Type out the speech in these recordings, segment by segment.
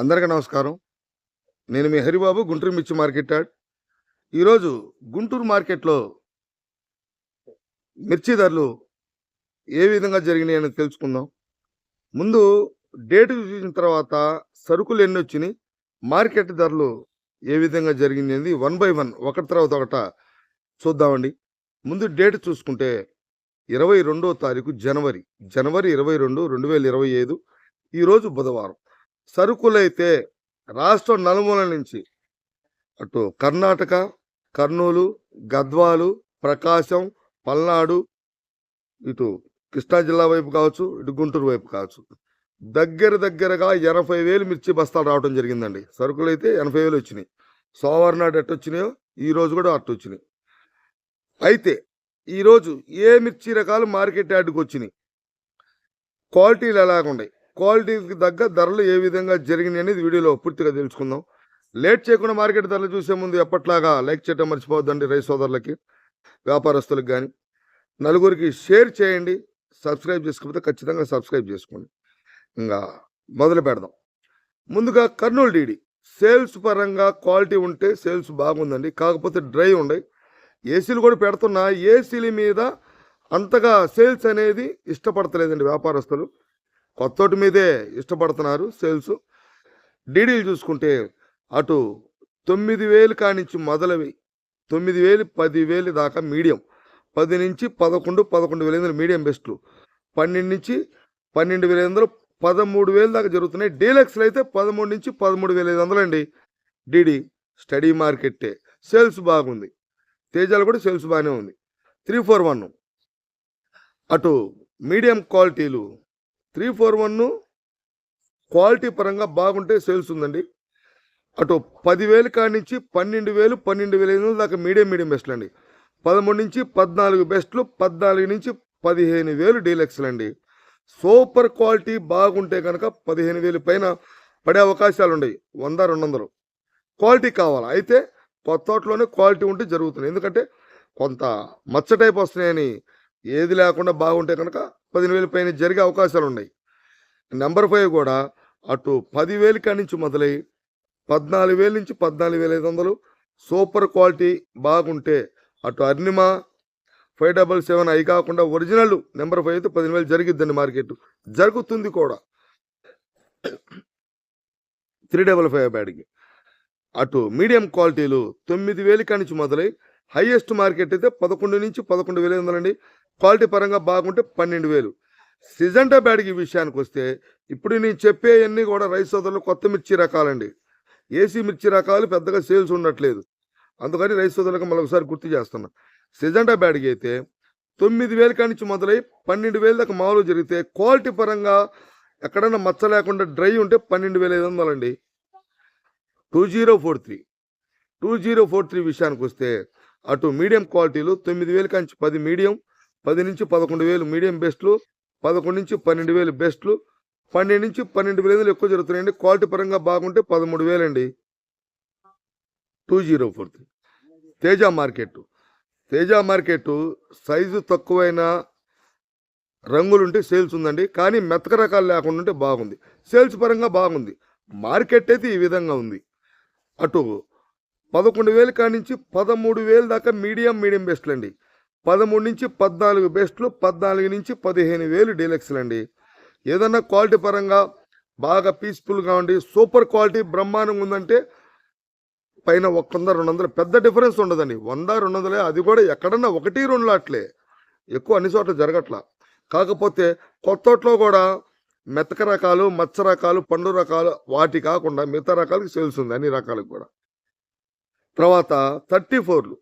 అందరికీ నమస్కారం. నేను మీ హరిబాబు గుంటూరు మిర్చి మార్కెట్ ఈరోజు గుంటూరు మార్కెట్లో మిర్చి ధరలు ఏ విధంగా జరిగినాయి అని తెలుసుకుందాం. ముందు డేట్ చూసిన తర్వాత సరుకులు ఎన్ని వచ్చినాయి మార్కెట్ ధరలు ఏ విధంగా జరిగింది అనేది వన్ బై వన్ ఒకటి తర్వాత ఒకట చూద్దామండి. ముందు డేట్ చూసుకుంటే ఇరవై రెండో తారీఖు జనవరి జనవరి ఇరవై రెండు రెండు వేల ఇరవై ఐదు ఈరోజు బుధవారం. సరుకులైతే రాష్ట్రం నలుమూల నుంచి అటు కర్ణాటక కర్నూలు గద్వాలు ప్రకాశం పల్నాడు ఇటు కృష్ణా జిల్లా వైపు కావచ్చు ఇటు గుంటూరు వైపు కావచ్చు. దగ్గర దగ్గరగా ఎనభై వేలు మిర్చి బస్తాలు రావడం జరిగిందండి. సరుకులు అయితే ఎనభై వేలు వచ్చినాయి. సోమవారం నాడు ఎట్టు వచ్చినాయో ఈ రోజు కూడా అట్టు వచ్చినాయి. అయితే ఈరోజు ఏ మిర్చి రకాలు మార్కెట్ యార్డ్కి వచ్చినాయి? క్వాలిటీలు ఎలాగున్నాయి? క్వాలిటీకి తగ్గ ధరలు ఏ విధంగా జరిగినాయి అనేది వీడియోలో పూర్తిగా తెలుసుకుందాం. లేట్ చేయకుండా మార్కెట్ ధరలు చూసే ముందు ఎప్పట్లాగా లైక్ చేయడం మర్చిపోవద్దండి రైతు సోదరులకి వ్యాపారస్తులకు కానీ నలుగురికి షేర్ చేయండి సబ్స్క్రైబ్ చేసుకోకపోతే ఖచ్చితంగా సబ్స్క్రైబ్ చేసుకోండి. ఇంకా మొదలు పెడదాం. ముందుగా కర్నూలు డీడీ. సేల్స్ పరంగా క్వాలిటీ ఉంటే సేల్స్ బాగుందండి కాకపోతే డ్రై ఉండే. ఏసీలు కూడా పెడుతున్నా ఏసీల మీద అంతగా సేల్స్ అనేది ఇష్టపడతలేదండి వ్యాపారస్తులు. కొత్తోటి మీదే ఇష్టపడుతున్నారు సేల్స్. డీడీలు చూసుకుంటే అటు తొమ్మిది వేలు కానించి మొదలవి తొమ్మిది వేలు పది వేలు దాకా మీడియం. పది నుంచి పదకొండు పదకొండు వేల ఎనిమిది మీడియం బెస్ట్లు. పన్నెండు నుంచి పన్నెండు వేల ఎనిమిది వందలు పదమూడు వేలు దాకా జరుగుతున్నాయి. డీలక్స్లు అయితే పదమూడు నుంచి పదమూడు వేల ఐదు వందలు అండి డీడీ స్టడీ మార్కెట్టే. సేల్స్ బాగుంది. తేజాలు కూడా సేల్స్ బాగానే ఉంది. Three four one. అటు మీడియం క్వాలిటీలు త్రీ ఫోర్ వన్ క్వాలిటీ పరంగా బాగుంటే సేల్స్ ఉందండి. అటు పదివేలు కాడి నుంచి పన్నెండు వేలు పన్నెండు వేల ఐదు దాకా మీడియం మీడియం బెస్ట్లు అండి. పదమూడు నుంచి పద్నాలుగు బెస్ట్లు పద్నాలుగు నుంచి పదిహేను వేలు డీలక్స్లు అండి. సూపర్ క్వాలిటీ బాగుంటే కనుక పదిహేను వేలు పైన పడే అవకాశాలు ఉన్నాయి వంద రెండు వందలు క్వాలిటీ కావాలి? అయితే కొత్త తోటలోనే క్వాలిటీ ఉంటే జరుగుతుంది. ఎందుకంటే కొంత మచ్చ టైప్ వస్తున్నాయని ఏది లేకుండా బాగుంటే కనుక పదిహేను వేల పైన జరిగే అవకాశాలు ఉన్నాయి నెంబర్ ఫైవ్ కూడా అటు పదివేలు కాడి నుంచి మొదలై పద్నాలుగు వేల నుంచి పద్నాలుగు వేల ఐదు వందలు సూపర్ క్వాలిటీ బాగుంటే అటు అర్నిమా ఫైవ్ డబల్ సెవెన్ అవి కాకుండా ఒరిజినల్ నెంబర్ ఫైవ్ అయితే పదిహేను వేలు జరిగిద్దండి మార్కెట్. జరుగుతుంది కూడా. త్రీ డబల్ ఫైవ్ బ్యాడ్కి. అటు మీడియం క్వాలిటీలు తొమ్మిది వేలు కానించి మొదలై హైయెస్ట్ మార్కెట్ అయితే పదకొండు నుంచి పదకొండు వేలు ఉందండి క్వాలిటీ పరంగా బాగుంటే పన్నెండు వేలు. సిజంటా బ్యాడ్కి విషయానికి వస్తే ఇప్పుడు నేను చెప్పేవన్నీ కూడా రైస్ సోదరులు కొత్త మిర్చి రకాలండి. ఏసీ మిర్చి రకాలు పెద్దగా సేల్స్ ఉండట్లేదు. అందుకని రైస్ సోదరులకు మరొకసారి గుర్తు చేస్తున్నా. సిజంటా బ్యాడ్కి అయితే తొమ్మిది వేల కానించి మొదలై పన్నెండు వేల దాకా మామూలు జరిగితే క్వాలిటీ పరంగా ఎక్కడైనా మచ్చ లేకుండా డ్రై ఉంటే పన్నెండు వేల ఐదు వందలండి. Two zero four three. Two zero four three విషయానికి వస్తే అటు మీడియం క్వాలిటీలు తొమ్మిది వేల కానించి పది మీడియం పది నుంచి పదకొండు వేలు మీడియం బెస్ట్లు పదకొండు నుంచి పన్నెండు వేలు బెస్ట్లు పన్నెండు నుంచి పన్నెండు వేలు ఎక్కువ జరుగుతున్నాయండి? క్వాలిటీ పరంగా బాగుంటే పదమూడు వేలండి two zero four three. Teja market Teja market size తక్కువైన రంగులుంటే సేల్స్ ఉందండి. కానీ మెతక రకాలు లేకుండా ఉంటే బాగుంది. సేల్స్ పరంగా బాగుంది. మార్కెట్ అయితే ఈ విధంగా ఉంది. అటు పదకొండు వేలు కానించి నుంచి పదమూడు వేలు దాకా మీడియం మీడియం బెస్ట్లు అండి పదమూడు నుంచి పద్నాలుగు బెస్ట్లు పద్నాలుగు నుంచి పదిహేను వేలు డీలక్స్లు అండి. ఏదన్నా క్వాలిటీ పరంగా బాగా పీస్ఫుల్గా ఉండి సూపర్ క్వాలిటీ బ్రహ్మాండంగా ఉందంటే పైన ఒక వంద రెండు వందలు. పెద్ద డిఫరెన్స్ ఉండదండి. వంద రెండు వందలే అది కూడా ఎక్కడన్నా ఒకటి రెండు లాట్లే. ఎక్కువ అన్ని చోట్ల జరగట్లా. కాకపోతే కొత్తట్లో కూడా మెతక రకాలు మచ్చ రకాలు పండు రకాలు వాటి కాకుండా మిగతా రకాలకి సేల్స్ ఉంది అన్ని రకాలకు కూడా. తర్వాత థర్టీ ఫోర్లు.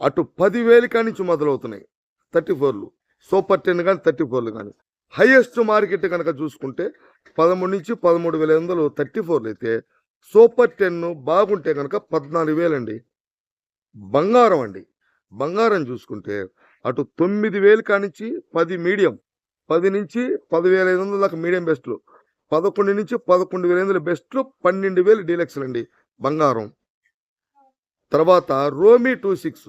అటు పదివేలు కానించి మొదలవుతున్నాయి. థర్టీ ఫోర్లు. సూపర్ టెన్ కానీ థర్టీ ఫోర్లు కానీ. హైయెస్ట్ మార్కెట్ కనుక చూసుకుంటే పదమూడు నుంచి పదమూడు వేల ఐదు వందలు థర్టీ ఫోర్లు అయితే సూపర్ టెన్ బాగుంటే కనుక పద్నాలుగు వేలండి. బంగారం అండి. బంగారం చూసుకుంటే అటు తొమ్మిది వేలు కానించి పది మీడియం. పది నుంచి పదివేల ఐదు వందల దాకా మీడియం బెస్ట్లు. పదకొండు నుంచి పదకొండు వేల ఐదు వందల బెస్ట్లు పన్నెండు వేలు డీలక్స్లు అండి బంగారం. తర్వాత Romi two six.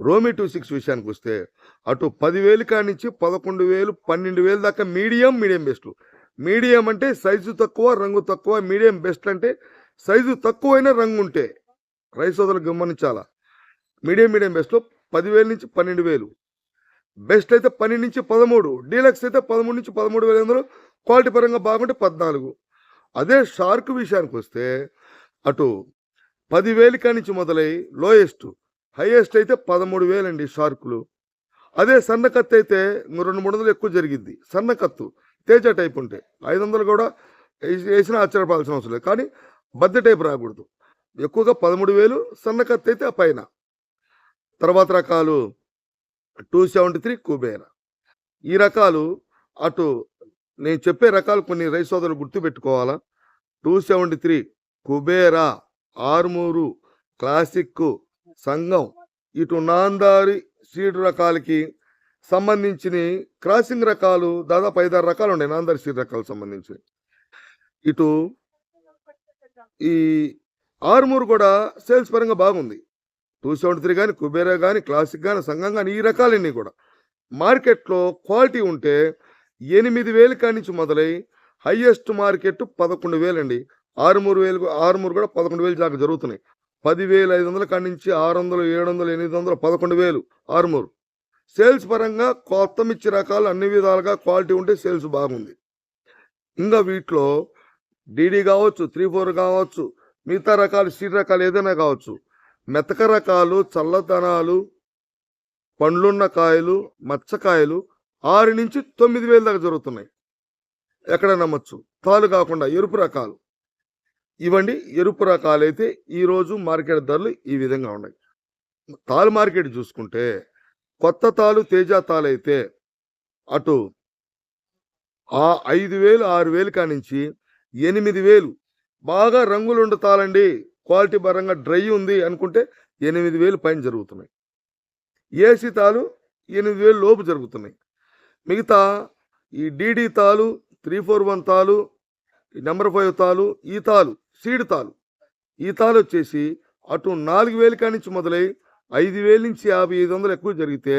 Romi two six విషయానికి వస్తే అటు పదివేలు కానించి పదకొండు వేలు పన్నెండు వేలు దాకా మీడియం మీడియం బెస్ట్. మీడియం అంటే సైజు తక్కువ రంగు తక్కువ మీడియం బెస్ట్ అంటే సైజు తక్కువైన రంగు ఉంటే రైస్ గమనించాలా? మీడియం మీడియం బెస్ట్లో పదివేల నుంచి పన్నెండు వేలు. బెస్ట్ అయితే పన్నెండు నుంచి పదమూడు డీలక్స్ అయితే పదమూడు నుంచి పదమూడు వేల ఎనిమిది క్వాలిటీ పరంగా బాగుంటే పద్నాలుగు. అదే షార్క్ విషయానికి వస్తే అటు పదివేలు కాడి నుంచి మొదలై లోయెస్ట్ హైయెస్ట్ అయితే పదమూడు వేలండి షార్కులు. అదే సన్న కత్తి అయితే రెండు మూడు వందలు ఎక్కువ జరిగింది సన్న కత్తు తేజ టైప్ ఉంటే. ఐదు వందలు కూడా వేసి- వేసినా ఆశ్చర్యపడాల్సిన అవసరం లేదు. కానీ బద్దె టైప్ రాకూడదు. ఎక్కువగా పదమూడు వేలు సన్న కత్తి అయితే ఆ పైన. తర్వాత రకాలు టూ సెవెంటీ త్రీ కుబేర. ఈ రకాలు అటు నేను చెప్పే రకాలు కొన్ని రైస్ సోదరులు గుర్తుపెట్టుకోవాలా. Two seventy three Kubera Armoor classic Sangham. ఇటు నాందారి సీడ్ రకాలకి సంబంధించిన క్రాసింగ్ రకాలు దాదాపు ఐదారు రకాలు ఉన్నాయి నాందారి సీడ్ రకాలకు సంబంధించి ఇటు ఈ ఆర్మూర్ కూడా సేల్స్ పరంగా బాగుంది. టూ సెవెంటీ త్రీ కానీ కుబేరా కానీ క్లాసిక్ కానీ సంఘం కానీ ఈ రకాలన్నీ కూడా. మార్కెట్లో క్వాలిటీ ఉంటే ఎనిమిది వేలు కాడి నుంచి మొదలై హయ్యెస్ట్ మార్కెట్ పదకొండు వేలండి. ఆరుమూరు వేలు ఆరుమూరు కూడా పదకొండు వేలు దాకా జరుగుతున్నాయి. పదివేలు ఐదు వందల కాడి నుంచి ఆరు వందలు ఏడు వందలు ఎనిమిది వందలు పదకొండు వేలు. ఆరుమూరు. సేల్స్ పరంగా కొత్త మిర్చి రకాలు అన్ని విధాలుగా క్వాలిటీ ఉంటే సేల్స్ బాగుంది. ఇంకా వీటిలో డీడీ కావచ్చు త్రీ ఫోర్ కావచ్చు మిగతా రకాలు సీడ్ రకాలు ఏదైనా కావచ్చు. మెతక రకాలు చల్లదనాలు పండ్లున్న కాయలు మచ్చకాయలు ఆరు నుంచి తొమ్మిది వేల దాకా జరుగుతున్నాయి. ఎక్కడ నమ్మచ్చు తాలు కాకుండా ఎరుపు రకాలు. ఇవ్వండి. ఎరుపు రకాలు అయితే ఈరోజు మార్కెట్ ధరలు ఈ విధంగా ఉన్నాయి. తాలు మార్కెట్ చూసుకుంటే కొత్త తాలు తేజ తాలు అయితే అటు ఆ ఐదు వేలు ఆరు వేలు కానించి ఎనిమిది వేలు. బాగా రంగులు ఉండతాలండి. క్వాలిటీ పరంగా డ్రై ఉంది అనుకుంటే ఎనిమిది వేలు పైన జరుగుతున్నాయి. ఏసీ తాలు ఎనిమిది వేలు లోపు జరుగుతున్నాయి. మిగతా ఈ డీడీ తాలు త్రీ ఫోర్ వన్ తాలు నెంబర్ ఫైవ్ తాలు ఈ తాలు సీడ్ తాలు. ఈ తాలు వచ్చేసి అటు నాలుగు వేలు కానించి మొదలై ఐదు వేల నుంచి యాభై ఐదు వందలు ఎక్కువ జరిగితే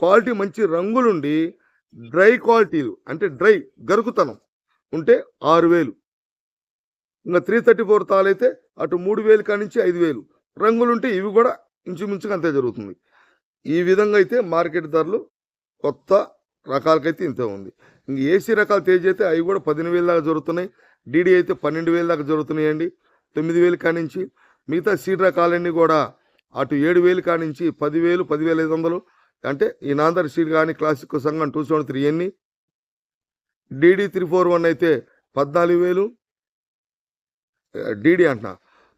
క్వాలిటీ మంచి రంగులుండి డ్రై క్వాలిటీలు అంటే డ్రై గరుకుతనం ఉంటే ఆరు వేలు. ఇంకా త్రీ థర్టీ ఫోర్ తాలు అయితే అటు మూడు వేలు కానించి ఐదు వేలు. రంగులుంటే ఇవి కూడా ఇంచుమించుగా అంతే జరుగుతుంది. ఈ విధంగా అయితే మార్కెట్ ధరలు కొత్త రకాలకైతే ఇంతే ఉంది. ఇంక ఏసీ రకాలు తేజ్ అయితే అవి కూడా పదిహేను వేల దాకా జరుగుతున్నాయి. డీడీ అయితే పన్నెండు వేల దాకా జరుగుతున్నాయండి. తొమ్మిది వేలు కానించి మిగతా సీడ్ రకాలన్నీ కూడా అటు ఏడు వేలు కానించి పదివేలు పదివేల ఐదు వందలు. అంటే ఈ నాందర్ సీడ్ కానీ classic Sangham two seven three ఎన్ని. డీడీ త్రీ ఫోర్ వన్ అయితే పద్నాలుగు వేలు. డీడీ అంటున్నా.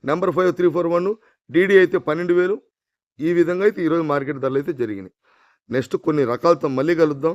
Number five three four one DD అయితే పన్నెండు వేలు. ఈ విధంగా అయితే ఈరోజు మార్కెట్ ధరలు అయితే జరిగినాయి. నెక్స్ట్ కొన్ని రకాలతో మళ్ళీ కలుద్దాం.